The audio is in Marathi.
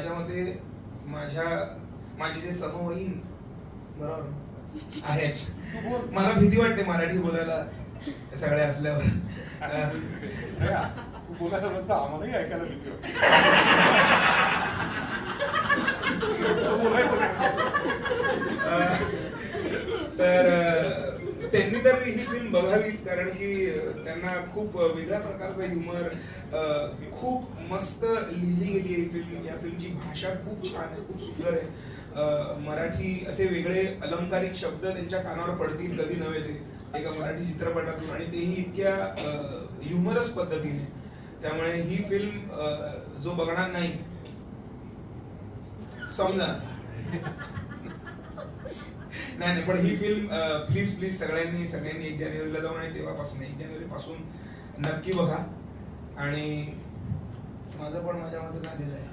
त्याच्यामध्ये माझ्या माझे जे समवयीन बरोबर? आहेत. मला भीती वाटते मराठी बोलायला सगळे असल्यावर. तू बोलायला बसता आम्हालाही ऐकायला भीती वाटते. तू बोलायचं नाही. तर अं, त्यांनी तर ही फिल्म बघावीच कारण की त्यांना खूप वेगळ्या प्रकारचा ह्युमर खूप मस्त लिहिली गेली आहे फिल्म या फिल्मची भाषा खूप छान आहे खूप सुंदर आहे. मराठी असे वेगळे अलंकारिक शब्द त्यांच्या कानावर पडतील कधी नव्हे ते एका मराठी चित्रपटातून. आणि तेही इतक्या ह्युमरस पद्धतीने. त्यामुळे ही फिल्म जो बघणार नाही समजा. नाही नाही पण ही फिल्म प्लीज प्लीज सगळ्यांनी सगळ्यांनी एक जानेवारीला जाऊन आणि तेव्हापासून एक जानेवारीपासून नक्की बघा. आणि माझं पण माझ्या मते झालेलं आहे.